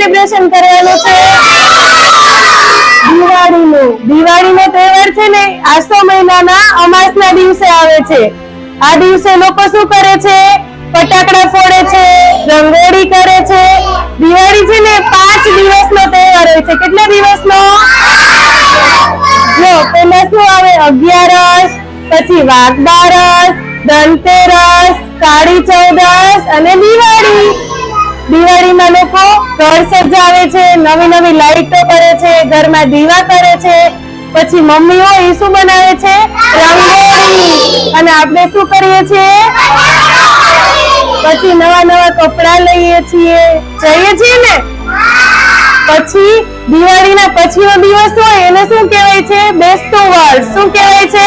Celebration કરવાનું છે. દિવાળીનું, દિવાળીનો તહેવાર છે ને, આસો મહિનાના અમાસના દિવસે આવે છે. આ દિવસે લોકો શું કરે છે? ફટાકડા ફોડે છે, રંગોળી કરે છે. દિવાળી છે ને, પાંચ દિવસનો તહેવાર હોય છે. કેટલા દિવસનો? જો પેલા શું આવે? અગિયારસ, પછી વાઘબારસ ધનતેરસ, કાળી ચૌદસ અને દિવાળી. લોકો ઘર સજાવે છે, નવી નવી લાઈટો કરે છે, ઘરમાં દીવા કરે છે, પછી મમ્મીઓ એ બનાવે છે, રંગોળી. અને આપણે શું કરીએ છીએ? પછી નવા નવા કપડા લઈએ છીએ. જઈએ છીએ ને? પછી દિવાળીના પછીનો દિવસ હોય, એને શું કહેવાય છે? બેસતું વર્ષ શું કહેવાય છે?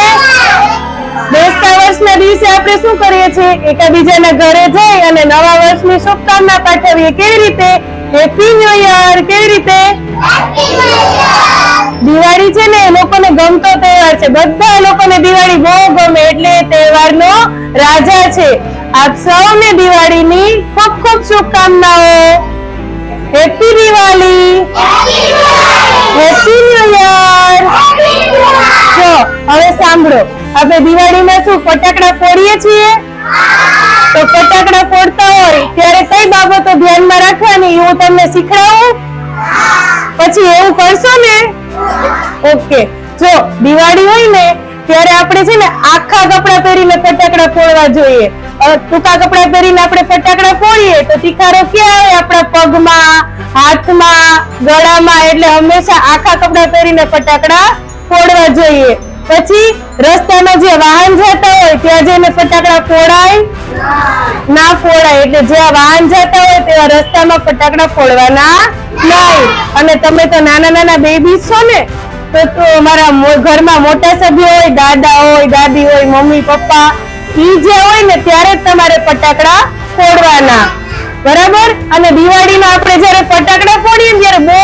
બેસતા વર્ષના દિવસે આપણે શું કરીએ છીએ? એકબીજાના ઘરે જઈ અને નવા વર્ષની શુભકામના પાઠવીએ. કેવી રીતે? હેપી ન્યુ યર કેવી રીતે? દિવાળી છે ને એ લોકોને ગમતો તહેવાર છે. બધા લોકોને દિવાળી બહુ ગમે એટલે તહેવારનો રાજા છે. આપ સૌને દિવાળીની ખૂબ ખૂબ શુભકામનાઓ. સાંભળો. આપણે દિવાળીમાં શું, ફટાકડા ફોડીએ છીએ? તો ફટાકડા ફોડતા હોય, ત્યારે કઈ બાબતો ધ્યાનમાં રાખવાની? હું તમને શીખડાવું પછી એવું કરશો ને? ઓકે. જો, દિવાળી હોય ને, ત્યારે આપણે છે ને આખા કપડા પહેરીને ફટાકડા ફોડવા જોઈએ. ટૂંકા કપડા પહેરીને આપણે ફટાકડા ફોડીએ, તો તિખારો ક્યાં આવે? આપણા પગમાં, હાથમાં, ગળામાં, એટલે હંમેશા આખા કપડા પહેરીને ફટાકડા ફોડવા જોઈએ. પછી રસ્તામાં જે વાહન જતા હોય, ત્યાં જઈને ફટાકડા ફોડાય. ના ફોડાય, એટલે જ્યાં વાહન જતા હોય, તેવા રસ્તામાં ફટાકડા ફોડવાના નહીં. અને તમે તો નાના નાના બેબી છો ને, તો તો અમારા ઘરમાં મોટા સભ્યો હોય, દાદા હોય, દાદી હોય, મમ્મી, પપ્પા, ઈ જે હોય ને, ત્યારે જ તમારે ફટાકડા ફોડવાના. બરાબર? અને દિવાળીમાં આપણે જ્યારે ફટાકડા ફોડીએ ત્યારે બહુ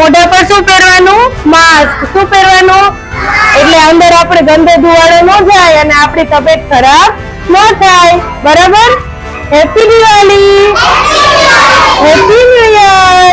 મોઢા પર શું પહેરવાનું? માસ્ક શું પહેરવાનું? એટલે અંદર આપણે ગંદો ધુવાળો ન જાય અને આપણી તબિયત ખરાબ ન થાય. બરાબર? Happy Diwali happy new year